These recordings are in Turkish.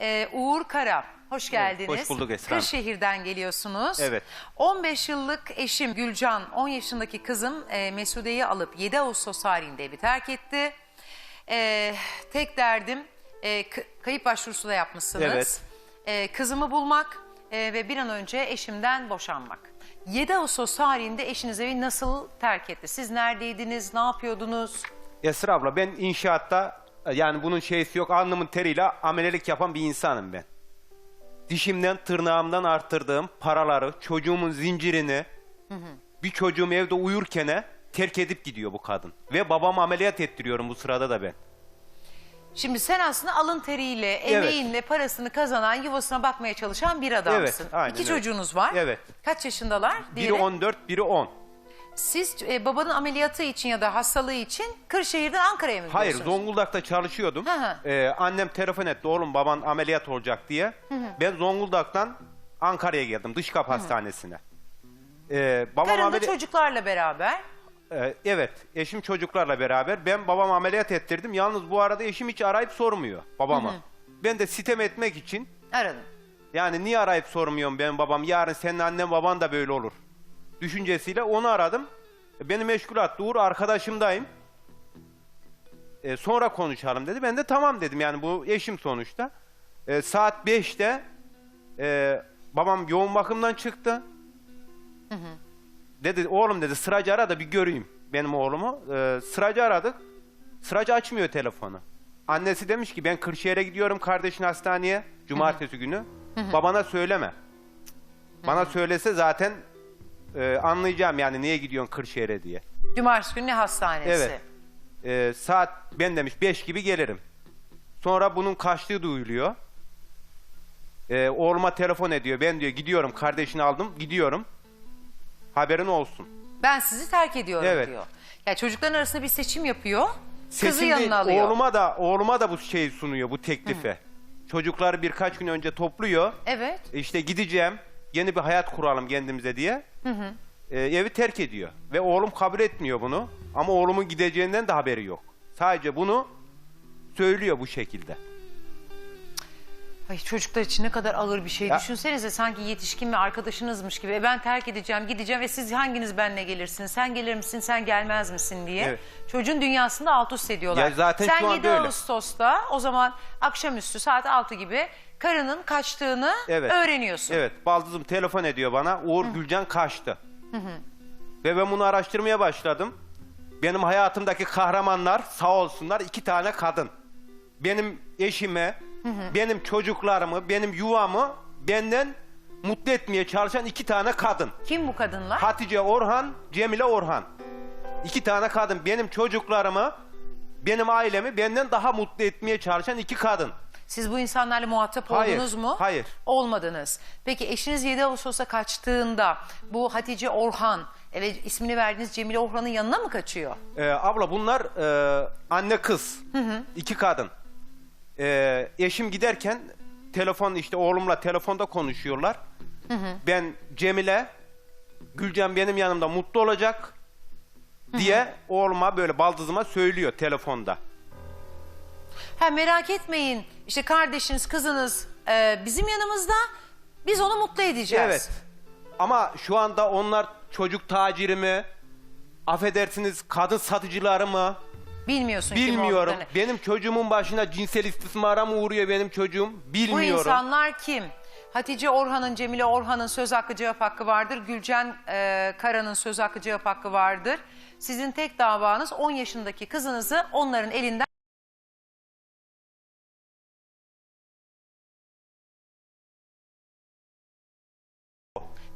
Ee, Uğur Kara, hoş geldiniz. hoş bulduk Esra Hanım. Kırşehir'den geliyorsunuz. Evet. 15 yıllık eşim Gülcan, 10 yaşındaki kızım e, Mesude'yi alıp 7 Ağustos tarihinde evi terk etti. Ee, tek derdim e, kayıp başvurusu da yapmışsınız. Evet. Ee, kızımı bulmak e, ve bir an önce eşimden boşanmak. 7 Ağustos tarihinde eşiniz evi nasıl terk etti? Siz neredeydiniz, ne yapıyordunuz? Esra abla ben inşaatta yani bunun şeysi yok alnımın teriyle amelelik yapan bir insanım ben. Dişimden tırnağımdan arttırdığım paraları, çocuğumun zincirini bir çocuğum evde uyurken terk edip gidiyor bu kadın. Ve babamı ameliyat ettiriyorum bu sırada da ben. Şimdi sen aslında alın teriyle, emeğinle parasını kazanan, yuvasına bakmaya çalışan bir adamsın. Evet, aynen İki öyle. çocuğunuz var. Evet. Kaç yaşındalar? Biri Diğeri? 14, biri 10. Siz e, babanın ameliyatı için ya da hastalığı için Kırşehir'den Ankara'ya mı Hayır gidiyorsunuz? Zonguldak'ta çalışıyordum. Hı hı. Ee, annem telefon etti oğlum baban ameliyat olacak diye. Ben Zonguldak'tan Ankara'ya geldim dış kap hastanesine. Ee, babam Karın da ameli- çocuklarla beraber. Ee, evet eşim çocuklarla beraber ben babam ameliyat ettirdim. Yalnız bu arada eşim hiç arayıp sormuyor babama. Ben de sitem etmek için Aradın. yani niye arayıp sormuyorum ben babam yarın senin annen baban da böyle olur. Düşüncesiyle onu aradım. Beni meşgul attı. Uğur arkadaşımdayım. E, sonra konuşalım dedi. Ben de tamam dedim. Yani bu eşim sonuçta. E, saat 5'te e, babam yoğun bakımdan çıktı. Dedi oğlum dedi sıracı ara da bir göreyim benim oğlumu. E, sıracı aradık. Sıracı açmıyor telefonu. Annesi demiş ki ben Kırşehir'e gidiyorum kardeşin hastaneye cumartesi günü. Babana söyleme. Bana söylese zaten e, anlayacağım yani niye gidiyorsun Kırşehir'e diye. Cumartesi günü ne hastanesi? Evet. E, saat ben demiş 5 gibi gelirim. Sonra bunun kaçtığı duyuluyor. E, oğluma telefon ediyor. Ben diyor gidiyorum kardeşini aldım gidiyorum. Haberin olsun. Ben sizi terk ediyorum Evet. diyor. Ya çocukların arasında bir seçim yapıyor. Kızı Seçim yanına değil, alıyor. Oğluma da oğluma da bu şeyi sunuyor bu teklife. Çocukları birkaç gün önce topluyor. Evet. İşte gideceğim. Yeni bir hayat kuralım kendimize diye. Ee, evi terk ediyor. Ve oğlum kabul etmiyor bunu. Ama oğlumun gideceğinden de haberi yok. Sadece bunu söylüyor bu şekilde. Ay çocuklar için ne kadar ağır bir şey. Ya- Düşünsenize sanki yetişkin ve arkadaşınızmış gibi. E ben terk edeceğim, gideceğim ve siz hanginiz benle gelirsiniz? Sen gelir misin, sen gelmez misin diye. Evet. Çocuğun dünyasında alt üst ediyorlar. Ya zaten sen şu anda 7 öyle. Ağustos'ta o zaman akşamüstü saat 6 gibi karının kaçtığını Evet. öğreniyorsun. Evet, baldızım telefon ediyor bana. Uğur Gülcan kaçtı. Ve ben bunu araştırmaya başladım. Benim hayatımdaki kahramanlar sağ olsunlar iki tane kadın. Benim eşime, benim çocuklarımı, benim yuvamı benden mutlu etmeye çalışan iki tane kadın. Kim bu kadınlar? Hatice Orhan, Cemile Orhan. İki tane kadın benim çocuklarımı, benim ailemi benden daha mutlu etmeye çalışan iki kadın. Siz bu insanlarla muhatap Hayır, oldunuz mu? hayır. Olmadınız. Peki eşiniz 7 Ağustos'a kaçtığında bu Hatice Orhan ve ismini verdiğiniz Cemile Orhan'ın yanına mı kaçıyor? Ee, abla bunlar e, anne kız. iki kadın. Ee, eşim giderken telefon işte oğlumla telefonda konuşuyorlar. Ben Cemile Gülcan benim yanımda mutlu olacak diye oğluma böyle baldızıma söylüyor telefonda. Ha merak etmeyin. İşte kardeşiniz, kızınız e, bizim yanımızda. Biz onu mutlu edeceğiz. Evet. Ama şu anda onlar çocuk taciri mi? Affedersiniz kadın satıcıları mı? Bilmiyorsun kim Bilmiyorum. olduklarını. Benim çocuğumun başına cinsel istismara mı uğruyor benim çocuğum? Bu Bilmiyorum. insanlar kim? Hatice Orhan'ın, Cemile Orhan'ın söz hakkı cevap hakkı vardır. Gülcan e, Kara'nın söz hakkı cevap hakkı vardır. Sizin tek davanız 10 yaşındaki kızınızı onların elinden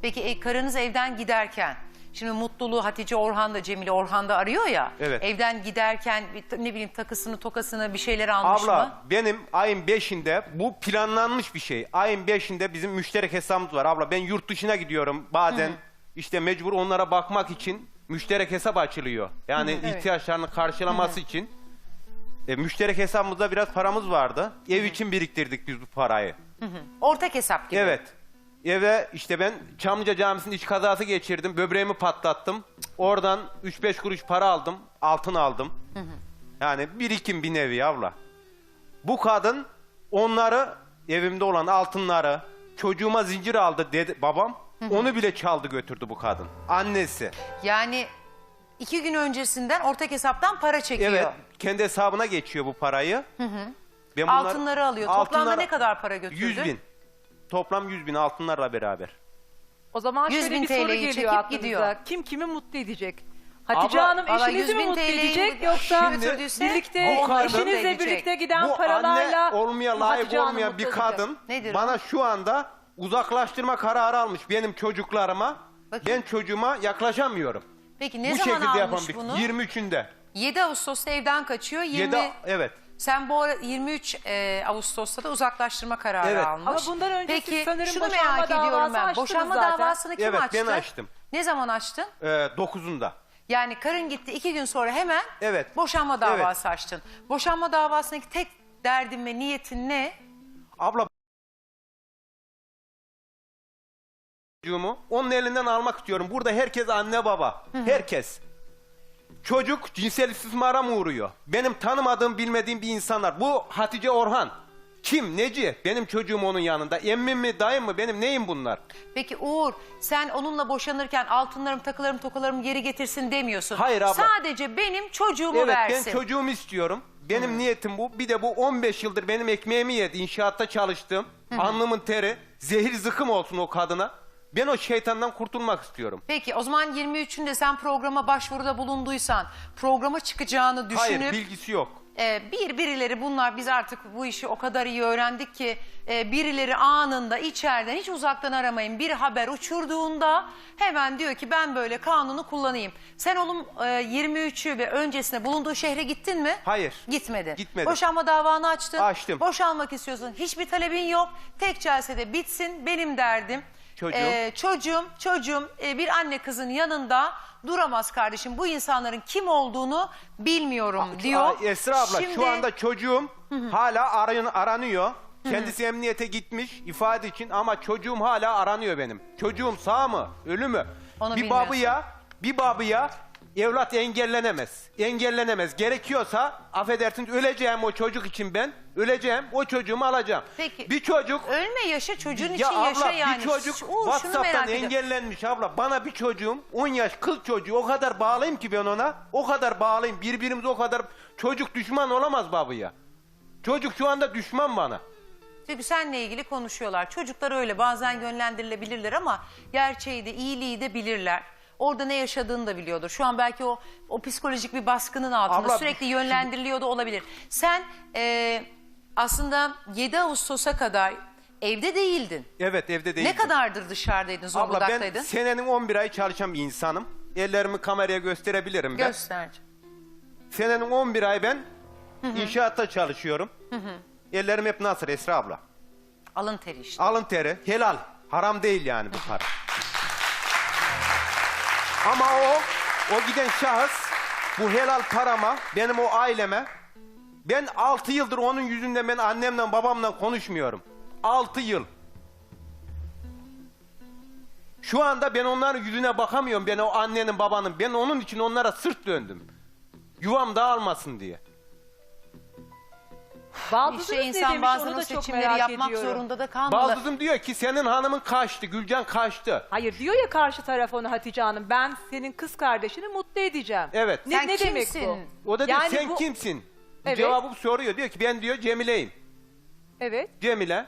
Peki e, karınız evden giderken Şimdi mutluluğu Hatice Orhan da Cemile Orhan da arıyor ya. Evet. Evden giderken bir ne bileyim takısını tokasını bir şeyler almış mı? Abla benim ayın 5'inde bu planlanmış bir şey. Ayın 5'inde bizim müşterek hesabımız var. Abla ben yurt dışına gidiyorum. Bazen işte mecbur onlara bakmak için müşterek hesap açılıyor. Yani ihtiyaçlarını karşılaması için. E, müşterek hesabımızda biraz paramız vardı. Ev için biriktirdik biz bu parayı. Ortak hesap gibi. Evet. Eve işte ben Çamlıca Camisi'nin iç kazası geçirdim. Böbreğimi patlattım. Oradan 3-5 kuruş para aldım. Altın aldım. Yani birikim bir nevi abla. Bu kadın onları evimde olan altınları, çocuğuma zincir aldı dedi babam. Onu bile çaldı götürdü bu kadın. Annesi. Yani iki gün öncesinden ortak hesaptan para çekiyor. Evet, kendi hesabına geçiyor bu parayı. Ben bunlar- Altınları alıyor. Toplamda Altınları- ne kadar para götürdü? 100 bin. Toplam 100 bin altınlarla beraber. O zaman 100 şöyle bin bir soru TL'yi geliyor çekip aklınıza. gidiyor. Kim kimi mutlu edecek? Hatice Abla- Hanım Valla eşinizi 100 mi bin mutlu TL'yi edecek yoksa götürdüyse birlikte kadın- eşinizle birlikte giden Bu paralarla anne olmaya layık Hatice Hanım olmayan mutlu bir olacak. kadın Nedir o? bana şu anda uzaklaştırma kararı almış benim çocuklarıma. Bakayım. Ben çocuğuma yaklaşamıyorum. Peki ne Bu zaman şekilde almış yapan bir bunu? 23'ünde. 7 Ağustos'ta evden kaçıyor. 20 7 evet. Sen bu ara 23 e, Ağustos'ta da uzaklaştırma kararı Evet. almış. Ama bundan önce Peki, siz sanırım şunu boşanma merak ediyorum davası ben. açtınız Boşanma zaten. davasını kim Evet, açtı? ben açtım. Ne zaman açtın? Ee, 9'unda. Yani karın gitti iki gün sonra hemen Evet. boşanma davası açtın. Boşanma davasındaki tek derdin ve niyetin ne? Abla çocuğumu onun elinden almak istiyorum. Burada herkes anne baba. Herkes. Çocuk cinsel istismara mı uğruyor? Benim tanımadığım, bilmediğim bir insanlar. Bu Hatice Orhan. Kim? Neci? Benim çocuğum onun yanında. Emmim mi, dayım mı? Benim neyim bunlar? Peki Uğur sen onunla boşanırken altınlarım, takılarım, tokalarım geri getirsin demiyorsun. Hayır abla. Sadece benim çocuğumu Evet versin. ben çocuğumu istiyorum. Benim niyetim bu. Bir de bu 15 yıldır benim ekmeğimi yedi. İnşaatta çalıştım. Alnımın teri. Zehir zıkım olsun o kadına. Ben o şeytandan kurtulmak istiyorum. Peki o zaman 23'ünde sen programa başvuruda bulunduysan programa çıkacağını düşünüp Hayır bilgisi yok. e, bir birileri bunlar biz artık bu işi o kadar iyi öğrendik ki e, birileri anında içeriden hiç uzaktan aramayın bir haber uçurduğunda hemen diyor ki ben böyle kanunu kullanayım. Sen oğlum e, 23'ü ve öncesine bulunduğu şehre gittin mi? Hayır. Gitmedi. Gitmedim. Boşanma davanı açtın. Açtım. Boşanmak istiyorsun. Hiçbir talebin yok. Tek celsede bitsin benim derdim. Çocuğum. E, çocuğum, çocuğum e, bir anne kızın yanında duramaz kardeşim. Bu insanların kim olduğunu bilmiyorum diyor. Aa, Esra abla Şimdi- şu anda çocuğum hala arayın, aranıyor. Kendisi emniyete gitmiş ifade için ama çocuğum hala aranıyor benim. Çocuğum sağ mı, ölü mü? Onu bir bilmiyorsun. babaya, bir babaya evlat engellenemez. Engellenemez. Gerekiyorsa affedersiniz öleceğim o çocuk için ben. Öleceğim o çocuğumu alacağım. Peki, bir çocuk Ölme yaşa çocuğun ya için abla yaşa yani. bir çocuk Uğur, şunu WhatsApp'tan merak ediyorum. engellenmiş abla. Bana bir çocuğum 10 yaş kız çocuğu o kadar bağlıyım ki ben ona. O kadar bağlıyım. Birbirimize o kadar çocuk düşman olamaz babaya. Çocuk şu anda düşman bana. Çünkü seninle ilgili konuşuyorlar. Çocuklar öyle bazen yönlendirilebilirler ama gerçeği de iyiliği de bilirler. Orada ne yaşadığını da biliyordur. Şu an belki o o psikolojik bir baskının altında Abla, sürekli yönlendiriliyor da olabilir. Sen e, aslında 7 Ağustos'a kadar evde değildin. Evet evde değil. Ne kadardır dışarıdaydın, Abla ben senenin 11 ay çalışan bir insanım. Ellerimi kameraya gösterebilirim ben. Göster. Senenin 11 ay ben inşaatta çalışıyorum. Ellerim hep nasıl Esra abla? Alın teri işte. Alın teri helal. Haram değil yani bu para. Ama o o giden şahıs bu helal parama benim o aileme ben 6 yıldır onun yüzünden ben annemle babamla konuşmuyorum. 6 yıl. Şu anda ben onların yüzüne bakamıyorum. Ben o annenin babanın. Ben onun için onlara sırt döndüm. Yuvam dağılmasın diye. Baldızınız İşte ne insan demiş onu da çok seçimleri merak yapmak ediyorum. zorunda da kalmalı. Baldızım diyor ki senin hanımın kaçtı. Gülcan kaçtı. Hayır diyor ya karşı taraf ona Hatice Hanım ben senin kız kardeşini mutlu edeceğim. Evet. Ne, Sen ne demek kimsin? bu? O da diyor Yani sen bu- kimsin? Evet. Cevabı soruyor. Diyor ki ben diyor Cemile'yim. Evet. Cemile.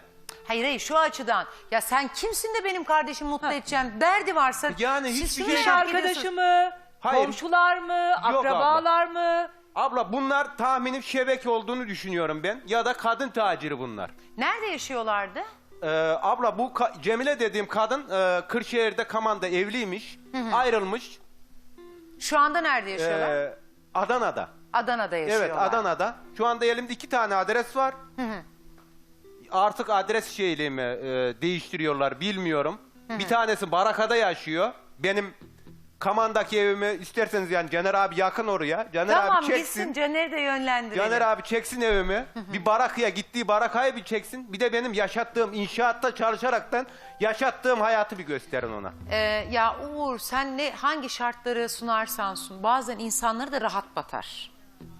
Hayır hayır şu açıdan. Ya sen kimsin de benim kardeşimi mutlu edeceğim derdi varsa. Yani siz hiçbir şunu şey- İş merak ediyorsunuz. arkadaşı mı? Hayır. Komşular mı? Akrabalar mı? Abla bunlar tahminim şebeke olduğunu düşünüyorum ben. Ya da kadın taciri bunlar. Nerede yaşıyorlardı? Ee, abla bu ka- Cemile dediğim kadın e, Kırşehir'de Kaman'da evliymiş. Ayrılmış. Şu anda nerede yaşıyorlar? Ee, Adana'da. Adana'da yaşıyorlar. Evet Adana'da. Şu anda elimde iki tane adres var. Artık adres şeyliğimi e, değiştiriyorlar bilmiyorum. Bir tanesi Baraka'da yaşıyor. Benim Kaman'daki evimi isterseniz yani Caner abi yakın oraya. Caner Tamam abi çeksin. Caner'i de yönlendirelim. Caner abi çeksin evimi. bir barakaya gittiği barakayı bir çeksin. Bir de benim yaşattığım inşaatta çalışaraktan yaşattığım hayatı bir gösterin ona. Ee, ya Uğur sen ne hangi şartları sunarsan sun bazen insanları da rahat batar.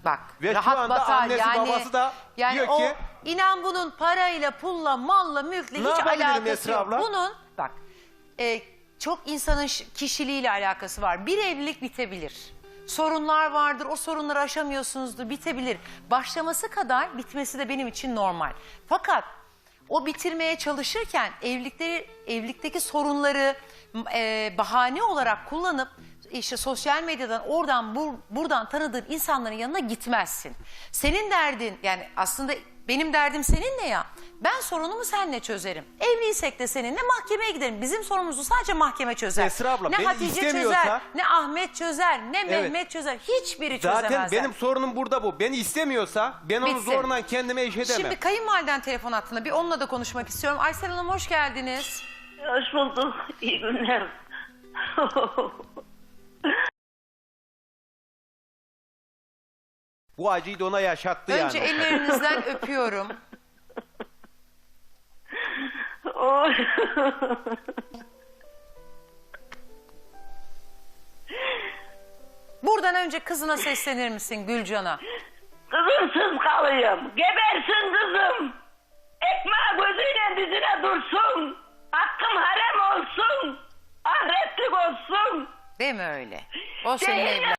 Bak Ve şu rahat anda batar annesi, yani. babası da yani diyor o, ki- inan bunun parayla, pulla, malla, mülkle Ne hiç yapabilirim alakası Esra yok. abla? Bunun bak e, çok insanın kişiliğiyle alakası var. Bir evlilik bitebilir. Sorunlar vardır. O sorunları aşamıyorsunuzdur. Bitebilir. Başlaması kadar bitmesi de benim için normal. Fakat o bitirmeye çalışırken evlilikleri evlilikteki sorunları e, bahane olarak kullanıp işte sosyal medyadan oradan bur- buradan tanıdığın insanların yanına gitmezsin. Senin derdin yani aslında benim derdim seninle ya. Ben sorunumu seninle çözerim. Evliysek de seninle mahkemeye giderim. Bizim sorunumuzu sadece mahkeme çözer. Esra abla, ne beni Hatice istemiyorsa- çözer, ne Ahmet çözer, ne Mehmet çözer. Hiçbiri çözemezler. Zaten benim sorunum burada bu. Beni istemiyorsa ben onu Bitsin. zorla kendime iş edemem. Şimdi kayınvaliden telefon hattında bir onunla da konuşmak istiyorum. Aysel Hanım hoş geldiniz. Hoş bulduk. İyi günler. Bu acıyı da ona yaşattı Önce yani. ellerinizden öpüyorum. Oy. Buradan önce kızına seslenir misin Gülcan'a? Kızımsız kalayım. Gebersin kızım. Ekmeği gözüyle dizine dursun. Hakkım harem olsun. Ahretlik olsun. Değil mi öyle? O senin Değil. evlat.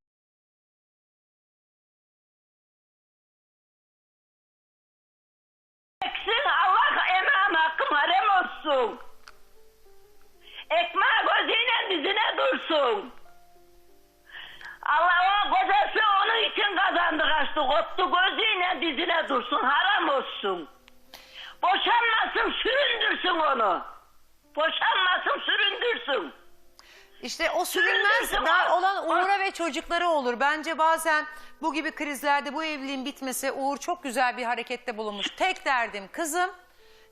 Eksin Allah emeğim hakkım harem olsun. Ekmeği gözüyle dizine dursun. Allah o kocası onun için kazandı kaçtı. Koptu gözüyle dizine dursun. Haram olsun. Boşanmasın süründürsün onu. Boşanmasın süründürsün. İşte o sürünmez daha olan Uğur'a ve çocukları olur. Bence bazen bu gibi krizlerde bu evliliğin bitmesi Uğur çok güzel bir harekette bulunmuş. Tek derdim kızım.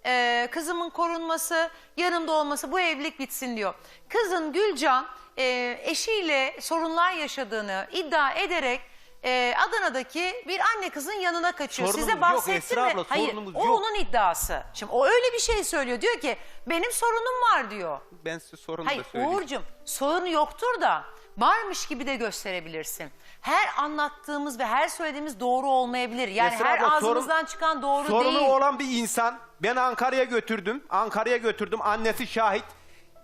e, kızımın korunması, yanımda olması bu evlilik bitsin diyor. Kızın Gülcan e, eşiyle sorunlar yaşadığını iddia ederek e, Adana'daki bir anne kızın yanına kaçıyor. Sorunumuz Size yok bahsetti Esra mi? abla, Hayır, sorunumuz o yok. onun iddiası. Şimdi o öyle bir şey söylüyor. Diyor ki benim sorunum var diyor. Ben size sorunu da Hayır söyleyeyim. Uğur'cum sorun yoktur da varmış gibi de gösterebilirsin. Her anlattığımız ve her söylediğimiz doğru olmayabilir. Yani Esra her abla, sorun- ağzımızdan çıkan doğru Sorunu değil. olan bir insan ben Ankara'ya götürdüm. Ankara'ya götürdüm. Annesi şahit.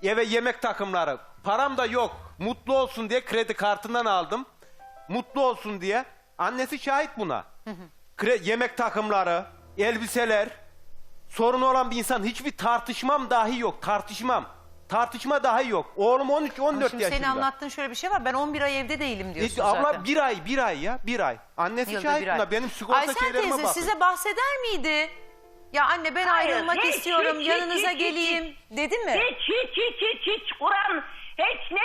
Eve yemek takımları. Param da yok. Mutlu olsun diye kredi kartından aldım. Mutlu olsun diye. Annesi şahit buna. Kre- yemek takımları, elbiseler. Sorunu olan bir insan hiçbir tartışmam dahi yok. Tartışmam. Tartışma dahi yok. Oğlum 13 Ama 14 Şimdi yaşında. senin anlattığın şöyle bir şey var. Ben 11 ay evde değilim diyorsun E, abla zaten. bir ay bir ay ya bir ay. Annesi Yılda şahit buna. Benim sigorta şeylerime teyze bakın. size bahseder miydi? Ya anne ben Hayır, ayrılmak hiç, istiyorum hiç, yanınıza hiç, hiç, geleyim dedi mi? Hiç hiç hiç hiç hiç. Kur'an hiç ne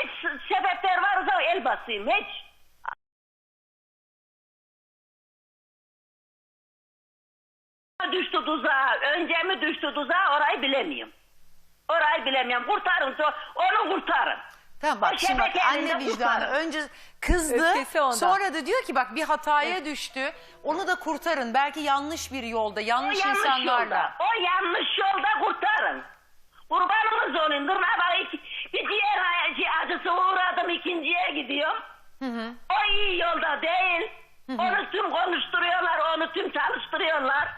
sebepler varsa el basayım. Hiç. Düştü tuzağa. Önce mi düştü tuzağa orayı bilemiyorum. Orayı bilemiyorum. Kurtarın. Onu kurtarın. Tamam bak şimdi bak anne vicdanı kurtarın. önce kızdı sonra da diyor ki bak bir hataya düştü onu da kurtarın belki yanlış bir yolda O yanlış yanlış insanlarla. yolda. O yanlış yolda kurtarın. Kurbanımız onun. Durma bak bir diğer acı, acısı uğradım ikinciye gidiyorum. O iyi yolda değil. Onu tüm konuşturuyorlar, onu tüm çalıştırıyorlar.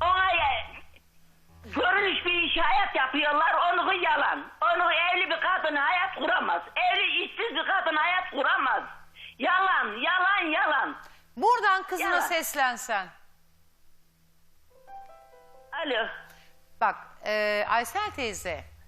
Ona e, görünüş bir iş hayat yapıyorlar, onu yalan. Onu evli bir kadın hayat kuramaz. Evli işsiz bir kadın hayat kuramaz. Yalan, yalan, yalan. Buradan kızına Yalan. seslensen. Alo. Bak e, Aysel teyze